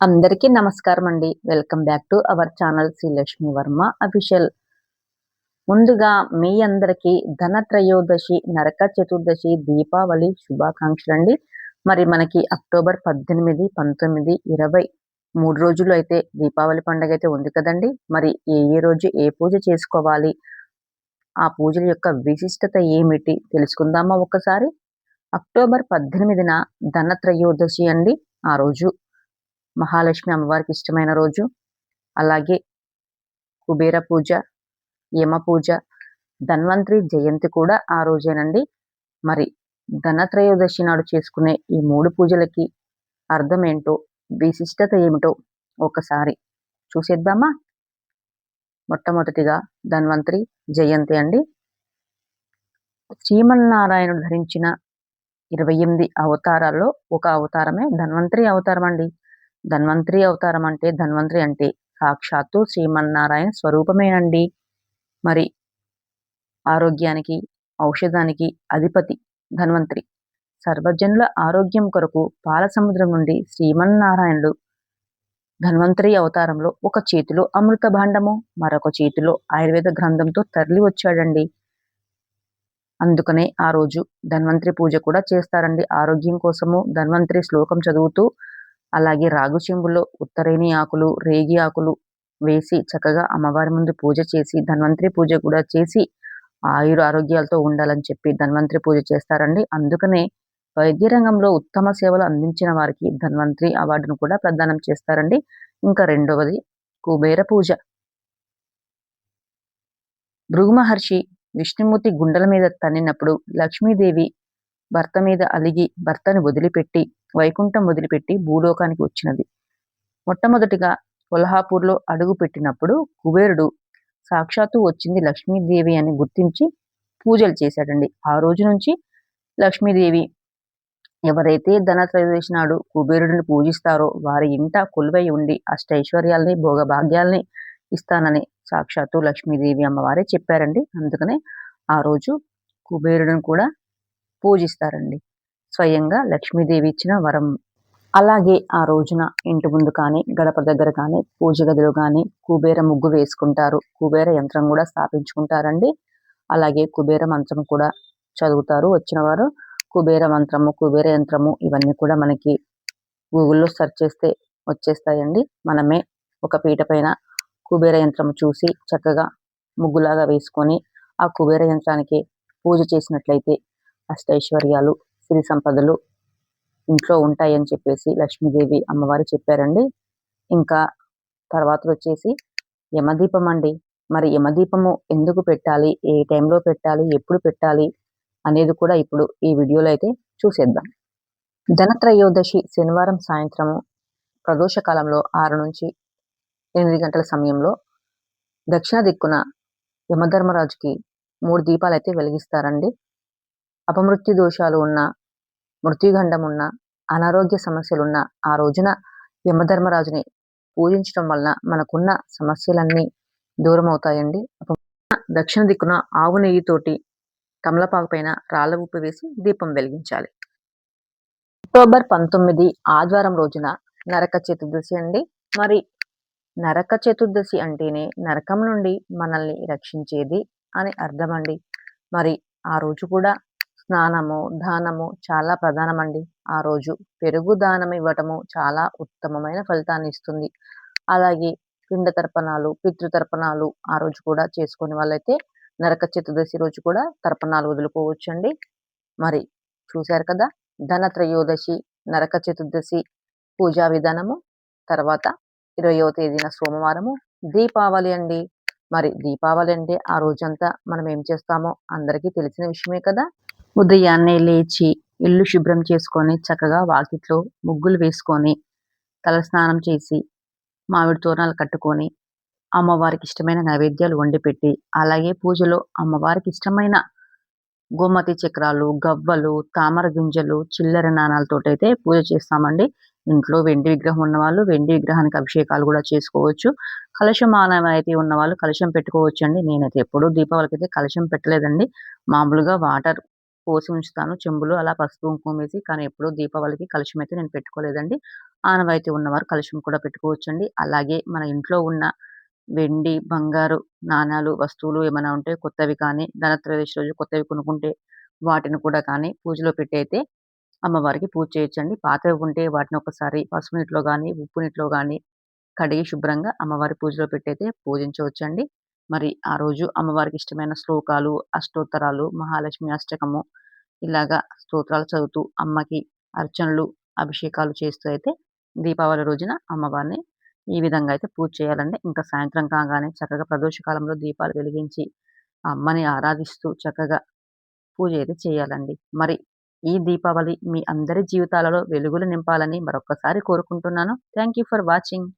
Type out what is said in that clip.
అందరికీ నమస్కారం అండి welcome back to our channel Shri Lakshmi Varma official. ముందుగా మీ అందరికీ ధనత్రయోదశి నరక చతుర్దశి దీపావళి శుభాకాంక్షలు అండి మరి మనకి అక్టోబర్ పద్దెనిమిది పంతొమ్మిది ఇరవై మూడు రోజులు అయితే దీపావళి పండుగ అయితే ఉంది కదండి. మరి ఏ ఏ రోజు ఏ పూజ చేసుకోవాలి? ఆ పూజల యొక్క విశిష్టత ఏమిటి? తెలుసుకుందామా ఒకసారి అక్టోబర్ పద్దెనిమిదిన ధనత్రయోదశి అండి. ఆ రోజు మహాలక్ష్మి అమ్మవారికి ఇష్టమైన రోజు. అలాగే కుబేర పూజ యమ పూజ ధన్వంతరి జయంతి కూడా ఆ రోజేనండి. మరి ధనత్రయోదశి నాడు చేసుకునే ఈ మూడు పూజలకి అర్థం ఏంటో విశిష్టత ఏమిటో ఒకసారి చూసేద్దామా? మొట్టమొదటిగా ధన్వంతరి జయంతి అండి. శ్రీమన్నారాయణుడు ధరించిన ఇరవై ఎనిమిది అవతారాల్లో ఒక అవతారమే ధన్వంతరి అవతారం అండి. ధన్వంతరి అవతారం అంటే ధన్వంతరి అంటే సాక్షాత్తు శ్రీమన్నారాయణ స్వరూపమేనండి. మరి ఆరోగ్యానికి ఔషధానికి అధిపతి ధన్వంతరి. సర్వజనుల ఆరోగ్యం కొరకు పాల సముద్రం నుండి శ్రీమన్నారాయణుడు ధన్వంతరి అవతారంలో ఒక చేతిలో అమృత భాండము మరొక చేతిలో ఆయుర్వేద గ్రంథంతో తరలి వచ్చాడండి. అందుకనే ఆ రోజు ధన్వంతరి పూజ కూడా చేస్తారండి. ఆరోగ్యం కోసము ధన్వంతరి శ్లోకం చదువుతూ అలాగే రాగు చెంబులో ఉత్తరేణి ఆకులు రేగి ఆకులు వేసి చక్కగా అమ్మవారి ముందు పూజ చేసి ధన్వంతరి పూజ కూడా చేసి ఆయుర ఆరోగ్యాలతో ఉండాలని చెప్పి ధన్వంతరి పూజ చేస్తారండి. అందుకనే వైద్య రంగంలో ఉత్తమ సేవలు అందించిన వారికి ధన్వంతరి అవార్డును కూడా ప్రదానం చేస్తారండి. ఇంకా రెండవది కుబేర పూజ. భృగు మహర్షి విష్ణుమూర్తి గుండెల మీద తన్నినప్పుడు లక్ష్మీదేవి భర్త మీద అలిగి భర్తను వదిలిపెట్టి వైకుంఠం వదిలిపెట్టి భూలోకానికి వచ్చినది. మొట్టమొదటిగా కొల్హాపూర్లో అడుగు పెట్టినప్పుడు కుబేరుడు సాక్షాత్తు వచ్చింది లక్ష్మీదేవి అని గుర్తించి పూజలు చేశాడండి. ఆ రోజు నుంచి లక్ష్మీదేవి ఎవరైతే ధనత్రయోదశి నాడు కుబేరుడిని పూజిస్తారో వారి ఇంట కొలువై ఉండి అష్టైశ్వర్యాల్ని భోగభాగ్యాల్ని ఇస్తానని సాక్షాత్తు లక్ష్మీదేవి అమ్మవారే చెప్పారండి. అందుకనే ఆ రోజు కుబేరుడిని కూడా పూజిస్తారండి. స్వయంగా లక్ష్మీదేవి ఇచ్చిన వరం. అలాగే ఆ రోజున ఇంటి ముందు కానీ గడప దగ్గర కానీ పూజ గదిలో కానీ కుబేర ముగ్గు వేసుకుంటారు. కుబేర యంత్రం కూడా స్థాపించుకుంటారండి. అలాగే కుబేర మంత్రం కూడా చదువుతారు వచ్చిన వారు కుబేర మంత్రము కుబేర యంత్రము ఇవన్నీ కూడా మనకి గూగుల్లో సెర్చ్ చేస్తే వచ్చేస్తాయండి. మనమే ఒక పీట పైన కుబేర యంత్రం చూసి చక్కగా ముగ్గులాగా వేసుకొని ఆ కుబేర యంత్రానికి పూజ చేసినట్లయితే అష్టైశ్వర్యాలు సిరి సంపదలు ఇంట్లో ఉంటాయని చెప్పేసి లక్ష్మీదేవి అమ్మవారు చెప్పారండి. ఇంకా తర్వాత వచ్చేసి యమదీపం అండి. మరి యమదీపము ఎందుకు పెట్టాలి? ఏ టైంలో పెట్టాలి? ఎప్పుడు పెట్టాలి? అనేది కూడా ఇప్పుడు ఈ వీడియోలో అయితే చూసేద్దాం. ధనత్రయోదశి శనివారం సాయంత్రము ప్రదోష కాలంలో ఆరు నుంచి ఎనిమిది గంటల సమయంలో దక్షిణ దిక్కున యమధర్మరాజుకి మూడు దీపాలు అయితే వెలిగిస్తారండి. అపమృత్యు దోషాలు ఉన్న మృత్యుగండం ఉన్న అనారోగ్య సమస్యలున్న ఆ రోజున యమధర్మరాజుని పూజించడం వలన మనకున్న సమస్యలన్నీ దూరం అవుతాయండి దక్షిణ దిక్కున ఆవు నెయ్యితోటి కమలపాకు పైన రాళ్ళ ఉప్పు వేసి దీపం వెలిగించాలి. అక్టోబర్ పంతొమ్మిది ఆదివారం రోజున నరక చతుర్దశి అండి. మరి నరక చతుర్దశి అంటేనే నరకం నుండి మనల్ని రక్షించేది అని అర్థం అండి మరి ఆ రోజు కూడా స్నానము దానము చాలా ప్రధానమండి. ఆ రోజు పెరుగు దానం ఇవ్వటము చాలా ఉత్తమమైన ఫలితాన్ని ఇస్తుంది. అలాగే పిండ తర్పణాలు పితృతర్పణాలు ఆ రోజు కూడా చేసుకునే వాళ్ళైతే నరక చతుర్దశి రోజు కూడా తర్పణాలు వదులుకోవచ్చండి. మరి చూశారు కదా ధన త్రయోదశి నరక చతుర్దశి పూజా విధానము తర్వాత ఇరవయో తేదీన సోమవారము దీపావళి అండి. మరి దీపావళి అంటే ఆ రోజంతా మనం ఏం చేస్తామో అందరికీ తెలిసిన విషయమే కదా. ఉదయాన్నే లేచి ఇల్లు శుభ్రం చేసుకొని చక్కగా వాకిట్లో ముగ్గులు వేసుకొని తలస్నానం చేసి మామిడి తోరణాలు కట్టుకొని అమ్మవారికి ఇష్టమైన నైవేద్యాలు వండి పెట్టి అలాగే పూజలో అమ్మవారికి ఇష్టమైన గోమతి చక్రాలు గవ్వలు తామర గింజలు చిల్లర నాణాలతోటైతే పూజ చేస్తామండి. ఇంట్లో వెండి విగ్రహం ఉన్నవాళ్ళు వెండి విగ్రహానికి అభిషేకాలు కూడా చేసుకోవచ్చు. కలశం అయితే ఉన్నవాళ్ళు కలశం పెట్టుకోవచ్చు అండి నేనైతే ఎప్పుడూ దీపావళికి అయితే కలశం పెట్టలేదండి. మామూలుగా వాటర్ పోసి ఉంచుతాను. చెంబులో అలా పసుపు కుంకుమ వేసి కానీ ఎప్పుడూ దీపావళికి కలుషం అయితే నేను పెట్టుకోలేదండి. ఆనవాయితీ ఉన్నవారు కలుషం కూడా పెట్టుకోవచ్చండి. అలాగే మన ఇంట్లో ఉన్న వెండి బంగారు నాణాలు వస్తువులు ఏమైనా ఉంటే కొత్తవి కానీ ధనత్రయోదశి రోజు కొత్తవి కొనుక్కుంటే వాటిని కూడా కానీ పూజలో పెట్టి అయితే అమ్మవారికి పూజ చేయొచ్చండి. పాతవి ఉంటే వాటిని ఒకసారి పసుపు నీటిలో కానీ ఉప్పు నీటిలో కానీ కడిగి శుభ్రంగా అమ్మవారి పూజలో పెట్టయితే పూజించవచ్చండి. మరి ఆ రోజు అమ్మవారికి ఇష్టమైన శ్లోకాలు అష్టోత్తరాలు మహాలక్ష్మి అష్టకము ఇలాగా స్తోత్రాలు చదువుతూ అమ్మకి అర్చనలు అభిషేకాలు చేస్తూ అయితే దీపావళి రోజున అమ్మవారిని ఈ విధంగా అయితే పూజ చేయాలండి. ఇంకా సాయంత్రం కాగానే చక్కగా ప్రదోష కాలంలో దీపాలు వెలిగించి అమ్మని ఆరాధిస్తూ చక్కగా పూజ అయితే చేయాలండి. మరి ఈ దీపావళి మీ అందరి జీవితాలలో వెలుగులు నింపాలని మరొకసారి కోరుకుంటున్నాను. Thank you for watching.